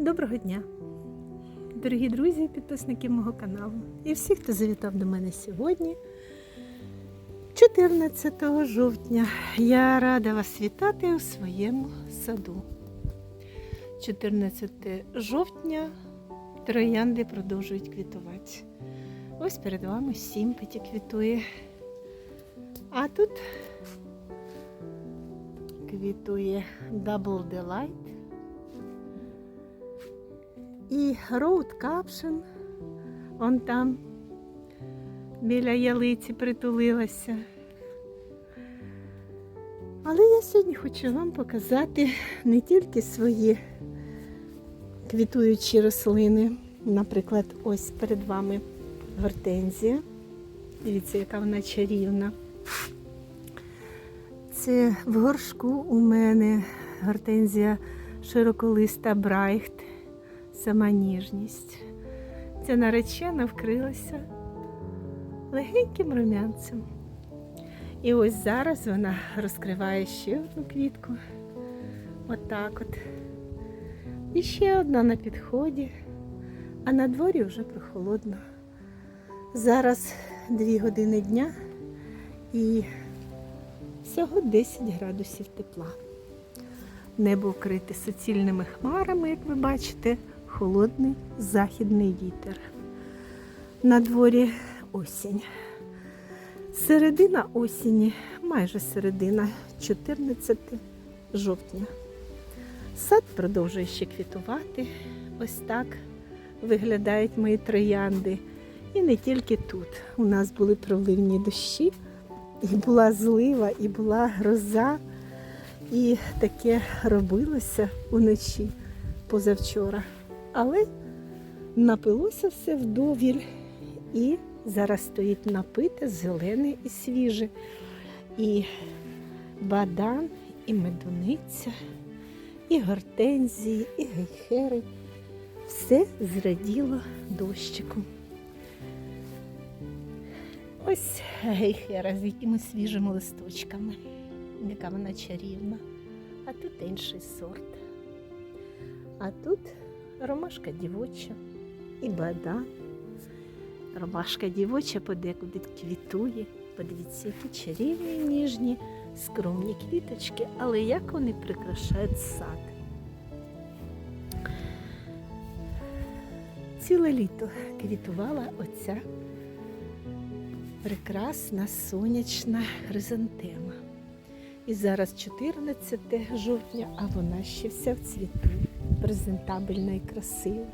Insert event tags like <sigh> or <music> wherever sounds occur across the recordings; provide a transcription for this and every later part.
Доброго дня, дорогі друзі, підписники мого каналу і всі, хто завітав до мене сьогодні, 14 жовтня. Я рада вас вітати у своєму саду. 14 жовтня троянди продовжують квітувати. Ось перед вами сімпеті квітує. А тут квітує Double Delight. І Road Caption, он там біля ялиці притулилася. Але я сьогодні хочу вам показати не тільки свої квітуючі рослини. Наприклад, ось перед вами гортензія. Дивіться, яка вона чарівна. Це в горшку у мене гортензія широколиста Брайхт сама ніжність. Ця наречена вкрилася легеньким румянцем. І ось зараз вона розкриває ще одну квітку. Отак от. І ще одна на підході, а на дворі вже прохолодно. Зараз 2 години дня і всього 10 градусів тепла. Небо вкрите суцільними хмарами, як ви бачите, холодний західний вітер. На дворі осінь. Середина осені, майже середина 14 жовтня. Сад продовжує ще квітувати. Ось так виглядають мої троянди. І не тільки тут. У нас були проливні дощі, і була злива, і була гроза. І таке робилося уночі позавчора. Але напилося все вдовіль і зараз стоїть напите, зелене і свіже. І бадан, і медуниця, і гортензії, і гейхери. Все зраділо дощиком. Ось гейхера з якими свіжими листочками, яка вона чарівна. А тут інший сорт. А тут ромашка дівоча і бада. Ромашка дівоча подекуди квітує. Подивіться, які чарівні, ніжні, скромні квіточки, але як вони прикрашають сад. Ціле літо квітувала оця прекрасна сонячна хризантема. І зараз 14 жовтня, а вона ще вся в цвіту, презентабельна і красива.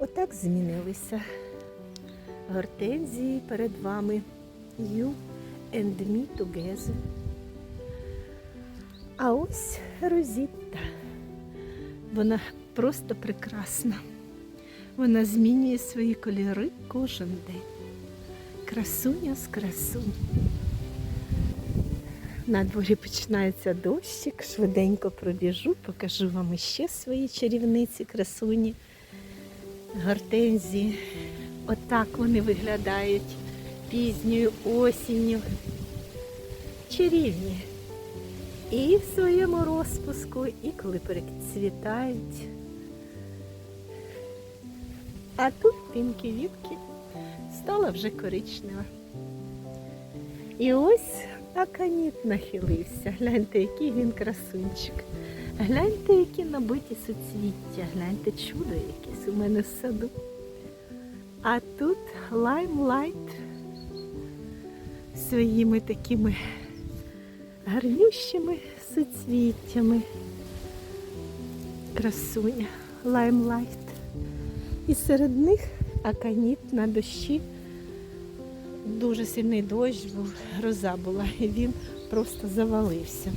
Отак змінилися гортензії перед вами You and me together. А ось Розітта. Вона просто прекрасна. Вона змінює свої кольори кожен день. Красуня з красунь. На дворі починається дощик, швиденько пробіжу, покажу вам іще свої чарівниці, красуні, гортензії. Отак вони виглядають пізньою осінню. Чарівні. І в своєму розпуску, і коли перецвітають. А тут пінки вітки стала вже коричнева. І ось аканіт нахилився. Гляньте, який він красунчик. Гляньте, які набиті суцвіття, гляньте чудо якесь у мене в саду. А тут лаймлайт своїми такими гарнющими суцвіттями. Красуня, лаймлайт. І серед них аканіт на дощі. Дуже сильний дощ був, гроза була, і він просто завалився.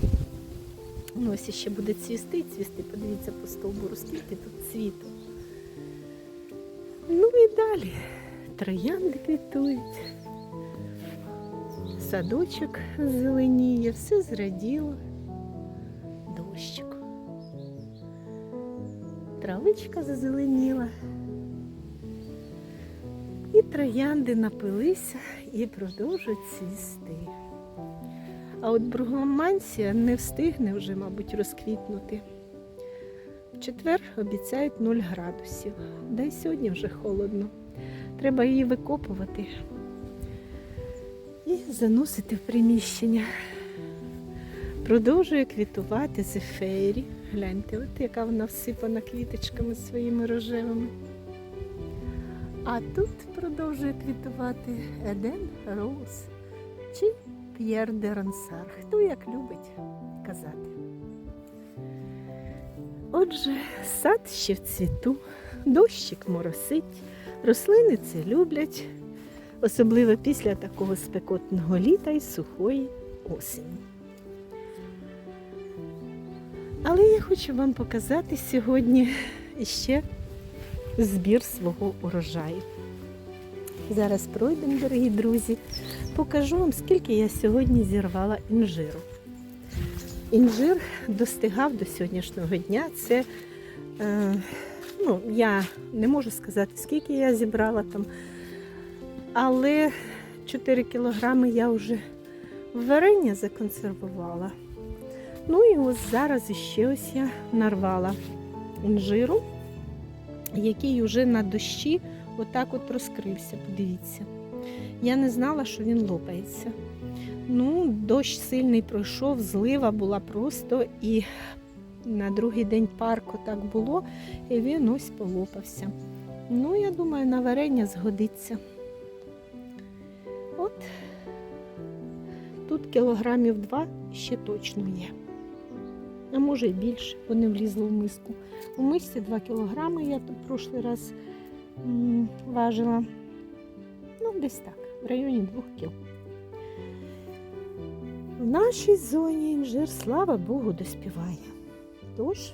Ну, ось ще буде цвісти, цвісти, подивіться по стовбуру, скільки тут цвіту. Ну і далі троянди квітують. Садочок зеленіє, все зраділо. Дощику. Травичка зазеленіла. Троянди напилися і продовжують цвісти. А от бругомансія не встигне вже, мабуть, розквітнути. В четвер обіцяють 0 градусів. Да й сьогодні вже холодно. Треба її викопувати і заносити в приміщення. Продовжує квітувати зефері. Гляньте, от яка вона всипана квіточками своїми рожевими. А тут продовжує квітувати Еден Роуз чи П'єр де Ронсар. Хто як любить казати. Отже, сад ще в цвіту, дощик моросить, рослини це люблять, особливо після такого спекотного літа і сухої осені. Але я хочу вам показати сьогодні ще збір свого урожаю. Зараз пройдемо, дорогі друзі, покажу вам, скільки я сьогодні зірвала інжиру. Інжир достигав до сьогоднішнього дня. Це, е, ну, я не можу сказати, скільки я зібрала там, але 4 кілограми я вже варення законсервувала. Ну і ось зараз іще ось я нарвала інжиру, який вже на дощі отак от розкрився. Подивіться. Я не знала, що він лопається. Ну, дощ сильний пройшов, злива була просто, і на другий день парку так було, і він ось полопався. Ну, я думаю, на варення згодиться. От тут кілограмів два ще точно є. А може і більше, бо не влізло в миску. У мисці 2 кілограми я тут прошлий раз важила. Ну, десь так, в районі 2 кіл. В нашій зоні інжир, слава Богу, доспіває. Тож,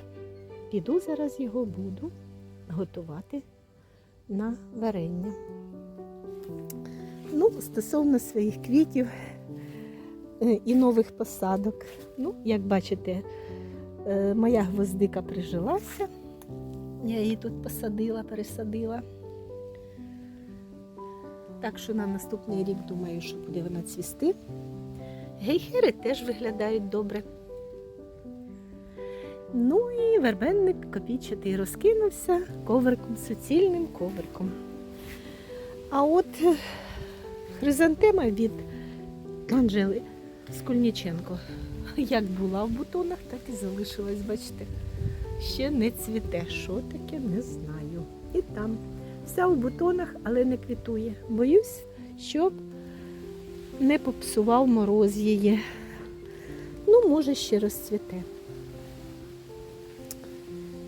піду зараз його буду готувати на варення. Ну, стосовно своїх квітів е, і нових посадок. Ну, як бачите, моя гвоздика прижилася. Я її тут посадила, пересадила. Так що на наступний рік думаю, що буде вона цвісти. Гейхери теж виглядають добре. Ну і вербенник копійчатий розкинувся ковриком, суцільним ковриком. А от е, хризантема від Анжели Скульніченко, <laughs> як була в бутонах, так і залишилась, бачите. Ще не цвіте. Що таке, не знаю. І там. Вся у бутонах, але не квітує. Боюсь, щоб не попсував мороз її. Ну, може, ще розцвіте.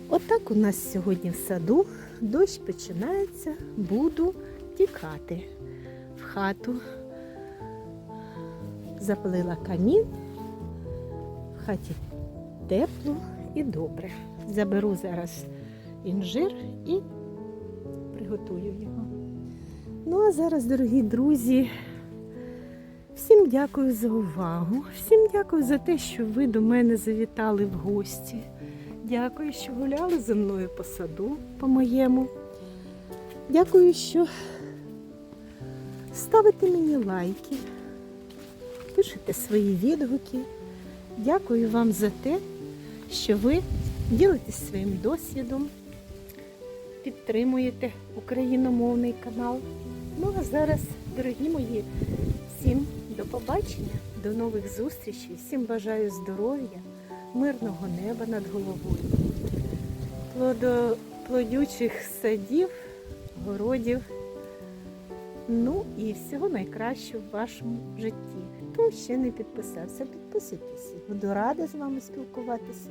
Отак у нас сьогодні в саду дощ починається, буду тікати в хату. Запалила камін, в хаті тепло і добре. Заберу зараз інжир і приготую його. Ну, а зараз, дорогі друзі, всім дякую за увагу. Всім дякую за те, що ви до мене завітали в гості. Дякую, що гуляли зі мною по саду, по моєму. Дякую, що ставите мені лайки, пишете свої відгуки. Дякую вам за те, що ви ділитесь своїм досвідом, підтримуєте україномовний канал. Ну а зараз, дорогі мої, всім до побачення, до нових зустрічей, всім бажаю здоров'я, мирного неба над головою, плодючих садів, городів. Ну і всього найкращого в вашому житті. Хто ще не підписався, підписуйтесь. Буду рада з вами спілкуватися.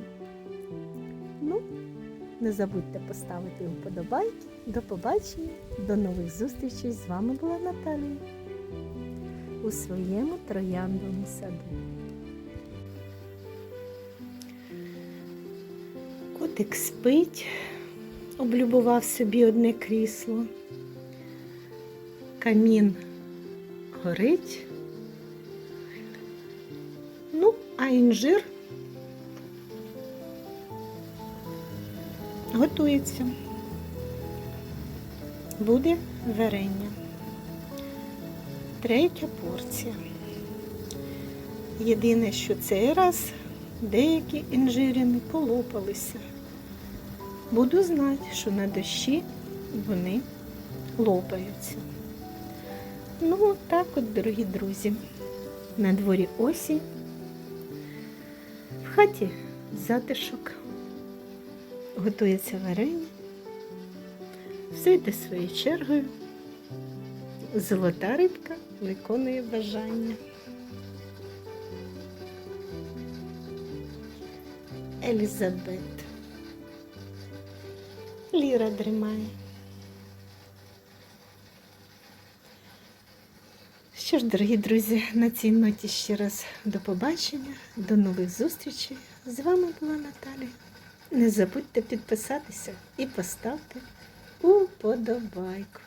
Ну, не забудьте поставити вподобайки. До побачення, до нових зустрічей. З вами була Наталія у своєму трояндовому саду. Котик спить, облюбував собі одне крісло. Камін горить. Ну, а інжир готується. Буде варення. Третя порція. Єдине, що цей раз деякі інжирини полопалися. буду знати, що на дощі вони лопаються. Ну, так от, дорогі друзі, на дворі осінь, в хаті затишок, готується варення, все йде своєю чергою. Золота рибка виконує бажання. Елізабет. Ліра дрімає. Що ж, дорогі друзі, на цій ноті ще раз до побачення, до нових зустрічей. З вами була Наталія. Не забудьте підписатися і поставте уподобайку.